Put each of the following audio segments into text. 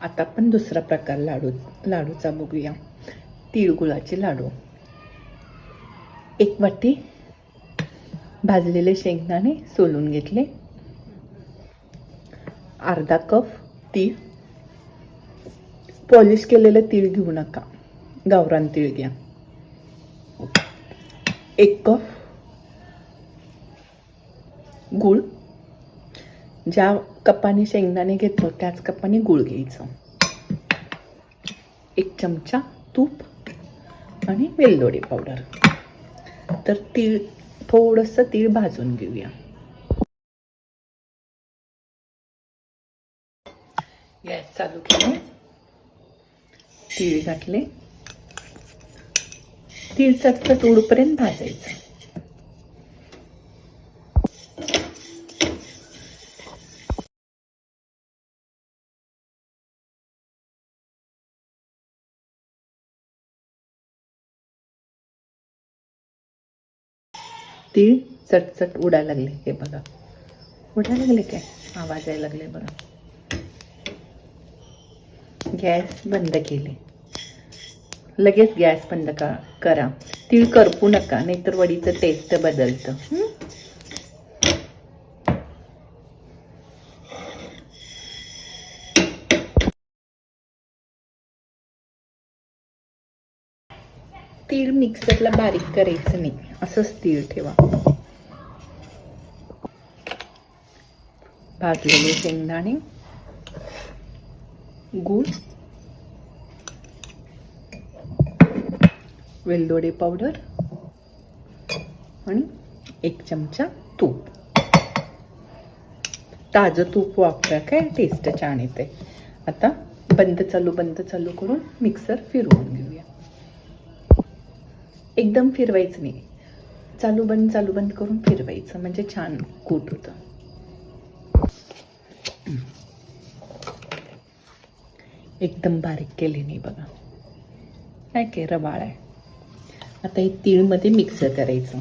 आता आपण दुसरा प्रकार लाडू लाडूचा बघूया. तिळगुळाचे लाडू. एक वाटी भाजलेले शेंगदाणे सोलून घेतले. अर्धा कप तीळ. पॉलिश केलेलं तीळ घेऊ नका. गावरान तीळ घ्या. एक कप गूळ. ज्या कपाने शेंगदाणे घेतलं त्याच कपाने गूळ घ्यायचं. एक चमचा तूप आणि वेलदोडे पावडर तर तीळ थोडंसं तीळ भाजून घेऊया. गॅस चालू केले. तीळ घातले. तीळ चटचट उडपर्यंत भाजायचं. तीळ चटचट उडायला लागले. हे बघा. उडायला लागले काय? आवाज यायला लागले बघा गॅस बंद केले. लगेच गॅस बंद का करा. तीळ करपू नका नाहीतर वडीचं टेस्ट बदलतं. तीळ मिक्सरला बारीक करायचं नाही. असंच तीळ ठेवा. भाजलेले शेंगदाणे गूळ वेलदोडे पावडर आणि एक चमचा तूप. ताजं तूप वापरा काय? टेस्ट छान येते आता बंद चालू बंद चालू करून मिक्सर फिरवून घेऊया. एकदम फिरवायचं नाही. चालू बंद चालू बंद करून फिरवायचं. म्हणजे छान कूट होतं. एकदम बारीक केली नाही बघा. काय काय रवाळ आहे. आता हे तीळमध्ये मिक्सर करायचं.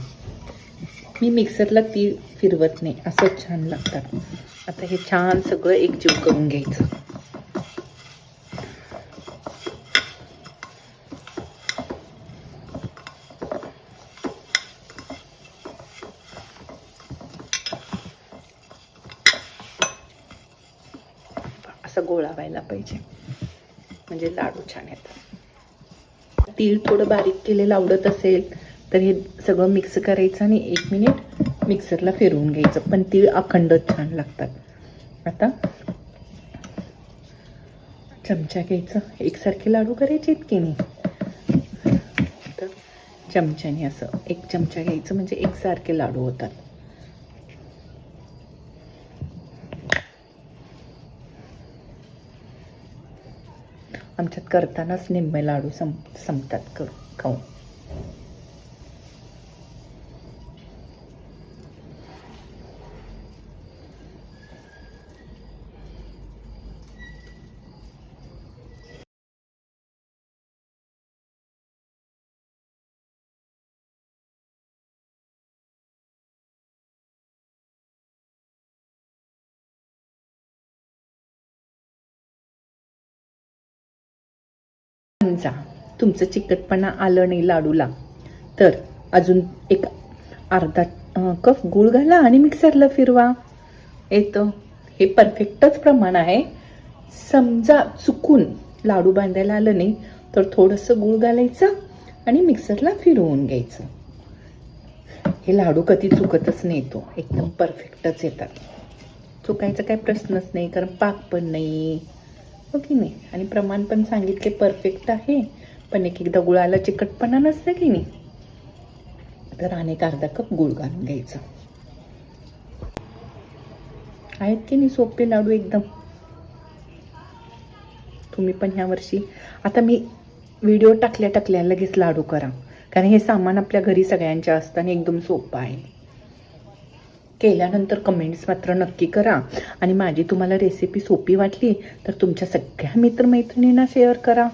मी मिक्सरला तीळ फिरवत नाही. असं छान लागतात. आता हे छान सगळं एकजीव करून घ्यायचं. असं गोळा व्हायला पाहिजे. म्हणजे लाडू छान येतात. तीळ थोडं बारीक केलेलं आवडत असेल तर हे सगळं मिक्स करायचं आणि एक मिनिट मिक्सरला फिरवून घ्यायचं. पण तीळ अखंड छान लागतात. आता चमचा घ्यायचं. एकसारखे लाडू करायचे आहेत की नाही? तर चमच्याने असं एक चमचा घ्यायचं. म्हणजे एकसारखे लाडू होतात. आमच्यात करतानाच निम्मे लाडू सं संपतात करू खाऊन. समजा तुमचं चिकटपणा आलं नाही लाडूला. तर अजून एक अर्धा कप गूळ घाला आणि मिक्सरला फिरवा. येतं हे परफेक्टच प्रमाण आहे. समजा चुकून लाडू बांधायला आलं नाही तर थोडंसं गूळ घालायचं आणि मिक्सरला फिरवून घ्यायचं. हे लाडू कधी चुकतच नाही तो. एकदम परफेक्टच येतात. चुकायचा काही प्रश्नच नाही कारण पाक पण नाही. हो की नाही. आणि प्रमाण पण सांगितले परफेक्ट आहे. पण एक एकदा गुळाला चिकटपणा नसतं की नाही. तर अनेक अर्धा कप गुळ घालून घ्यायचा. आहेत की नाही सोपे लाडू एकदम? तुम्ही पण ह्या वर्षी आता मी व्हिडिओ टाकल्या टाकल्या लगेच लाडू करा. कारण हे सामान आपल्या घरी सगळ्यांच्या असतं आणि एकदम सोपं आहे. केल्यानंतर कमेंट्स मात्र नक्की करा. आणि माझी तुम्हाला रेसिपी सोपी वाटली तर तुमच्या सगळ्या मित्रमैत्रिणींना शेअर करा.